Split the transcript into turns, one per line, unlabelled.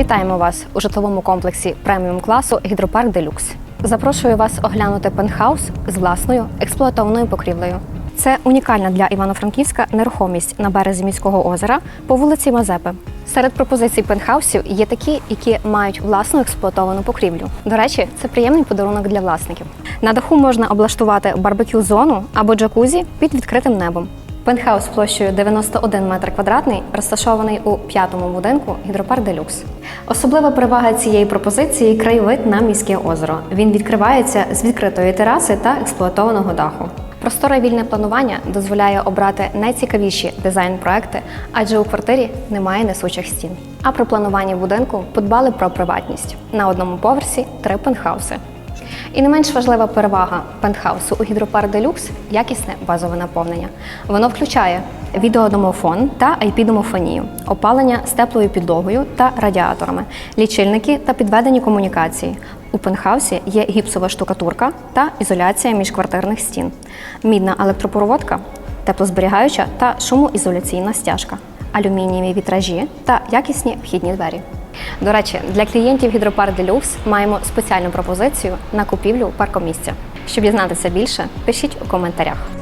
Вітаємо вас у житловому комплексі преміум класу Гідропарк Делюкс. Запрошую вас оглянути пентхаус з власною експлуатованою покрівлею. Це унікальна для Івано-Франківська нерухомість на березі міського озера по вулиці Мазепи. Серед пропозицій пентхаусів є такі, які мають власну експлуатовану покрівлю. До речі, це приємний подарунок для власників. На даху можна облаштувати барбекю зону або джакузі під відкритим небом. Пентхаус площею 91 метр квадратний розташований у п'ятому будинку Гідропарк Делюкс. Особлива перевага цієї пропозиції краєвид на міське озеро. Він відкривається з відкритої тераси та експлуатованого даху. Просторе вільне планування дозволяє обрати найцікавіші дизайн-проекти, адже у квартирі немає несучих стін. А при плануванні будинку подбали про приватність. На одному поверсі три пентхауси. І не менш важлива перевага пентхаусу у гідропарк Делюкс якісне базове наповнення. Воно включає відеодомофон та IP-домофонію, опалення з теплою підлогою та радіаторами, лічильники та підведені комунікації. У пентхаусі є гіпсова штукатурка та ізоляція міжквартирних стін, мідна електропроводка, теплозберігаюча та шумоізоляційна стяжка, алюмінієві вітражі та якісні вхідні двері. До речі, для клієнтів гідропар Делюкс маємо спеціальну пропозицію на купівлю паркомісця. Щоб дізнатися більше, пишіть у коментарях.